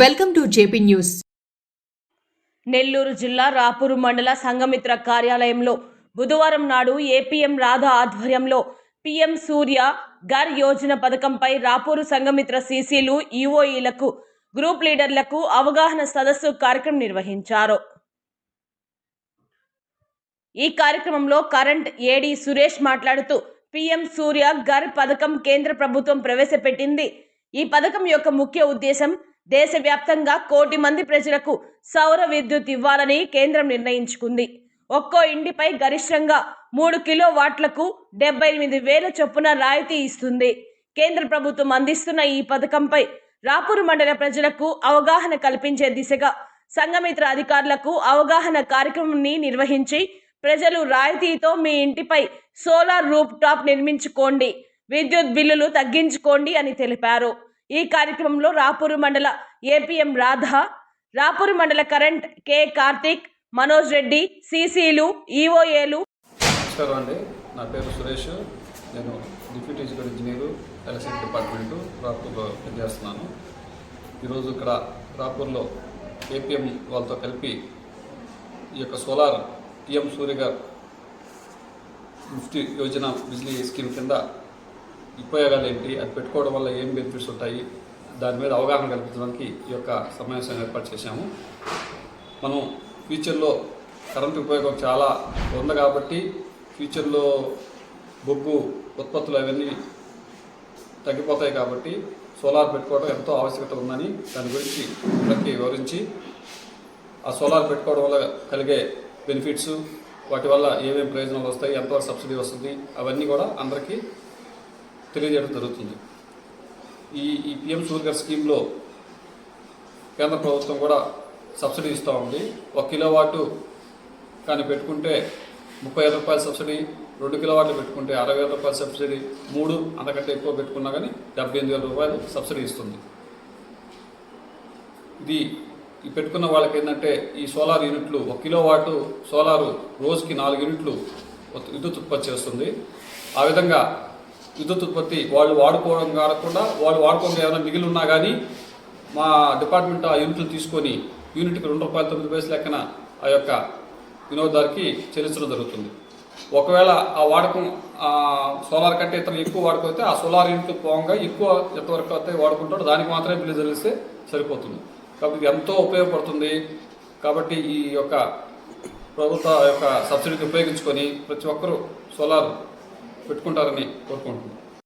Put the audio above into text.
Welcome to JP news. Nellore జిల్లా రాపూరు మండల సంఘమిత్ర కార్యాలయంలో బుధవారం నాడు ఏపీఎం రాధా ఆధ్వర్యంలో పిఎం సూర్య గర్ యోజన పథకంపై రాపూరు సంఘమిత్ర సీసీలు ఈఓఈలకు గ్రూప్ లీడర్లకు అవగాహన సదస్సు కార్యక్రమం నిర్వహించారు. ఈ కార్యక్రమంలో కరెంట్ ఏడీ సురేష్ మాట్లాడుతూ పిఎం సూర్య గర్ పథకం కేంద్ర ప్రభుత్వం ప్రవేశపెట్టింది. ఈ పథకం యొక్క ముఖ్య ఉద్దేశం దేశవ్యాప్తంగా కోటి మంది ప్రజలకు సౌర విద్యుత్ ఇవ్వాలని కేంద్రం నిర్ణయించుకుంది. ఒక్కో ఇంటిపై గరిష్టంగా మూడు కిలో వాట్లకు డెబ్బై ఎనిమిది వేల చొప్పున రాయితీ ఇస్తుంది. కేంద్ర ప్రభుత్వం అందిస్తున్న ఈ పథకంపై రాపూర్ మండల ప్రజలకు అవగాహన కల్పించే దిశగా సంఘమిత్ర అధికారులకు అవగాహన కార్యక్రమాన్ని నిర్వహించి ప్రజలు రాయితీతో మీ ఇంటిపై సోలార్ రూప్ టాప్ నిర్మించుకోండి విద్యుత్ బిల్లులు తగ్గించుకోండి అని తెలిపారు. ఈ కార్యక్రమంలో రాపూరు మండల ఏపీఎం రాధా రాపూరు మండల కరెంట్ కె కార్తీక్ మనోజ్ రెడ్డి సీసీలు ఈఓఏలు నమస్కారం అండి. నా పేరు సురేష్. నేను deputy executive engineer electricity department రాపూర్లో పనిచేస్తున్నాను. ఈరోజు ఇక్కడ రాపూర్లో ఏపీఎం వాళ్ళతో కలిపి ఈ యొక్క సోలార్ టీఎం సూర్య గారు ముఫ్టీ యోజన బిజిలీ స్కీమ్ కింద ఉపయోగాలు ఏంటి? అది పెట్టుకోవడం వల్ల ఏం బెనిఫిట్స్ ఉంటాయి? దాని మీద అవగాహన కల్పించడానికి ఈ యొక్క సమావేశం ఏర్పాటు చేశాము. మనం ఫ్యూచర్లో కరెంటు ఉపయోగం చాలా ఉంది కాబట్టి ఫ్యూచర్లో బొగ్గు ఉత్పత్తులు అవన్నీ తగ్గిపోతాయి కాబట్టి సోలార్ పెట్టుకోవడం ఎంతో ఆవశ్యకత ఉందని దాని గురించి అందరికీ వివరించి ఆ సోలార్ పెట్టుకోవడం వల్ల కలిగే బెనిఫిట్స్ వాటి వల్ల ఏమేమి ప్రయోజనాలు వస్తాయి ఎంతవరకు సబ్సిడీ వస్తుంది అవన్నీ కూడా అందరికీ తెలియజేయడం జరుగుతుంది. ఈ ఈ పిఎం సూర్యగర్ స్కీమ్లో కేంద్ర ప్రభుత్వం కూడా సబ్సిడీ ఇస్తూ ఉంది. ఒక కిలోవాటు కానీ పెట్టుకుంటే ముప్పై ఐదు రూపాయల సబ్సిడీ రెండు కిలోవాట్లు పెట్టుకుంటే అరవై వేల రూపాయల సబ్సిడీ మూడు అంతకంటే ఎక్కువ పెట్టుకున్నా కానీ డెబ్బై ఎనిమిది వేల రూపాయలు సబ్సిడీ ఇస్తుంది. ఇది ఈ పెట్టుకున్న వాళ్ళకి ఏంటంటే ఈ సోలార్ యూనిట్లు ఒక కిలో వాటు సోలారు రోజుకి నాలుగు యూనిట్లు విద్యుత్ ఉత్పత్తి చేస్తుంది. ఆ విధంగా విద్యుత్ ఉత్పత్తి వాళ్ళు వాడుకోవడం కాకుండా వాళ్ళు వాడుకోవడం ఏమైనా మిగిలి ఉన్నా కానీ మా డిపార్ట్మెంట్ ఆ యూనిట్లు తీసుకొని యూనిట్కి రెండు రూపాయల తొమ్మిది పైసలు లెక్కన ఆ యొక్క వినియోగదారుకి చెల్లించడం జరుగుతుంది. ఒకవేళ ఆ వాడకం సోలార్ కంటే ఇతను ఎక్కువ వాడుకోతే ఆ సోలార్ యూనిట్ పోగా ఎక్కువ ఎంతవరకు అయితే వాడుకుంటాడో దానికి మాత్రమే బిల్లు చెల్లిస్తే సరిపోతుంది. కాబట్టి ఎంతో ఉపయోగపడుతుంది. కాబట్టి ఈ యొక్క ప్రభుత్వ యొక్క సబ్సిడీని ఉపయోగించుకొని ప్రతి ఒక్కరూ సోలార్ పెట్టుకుంటారని కోరుకుంటున్నాను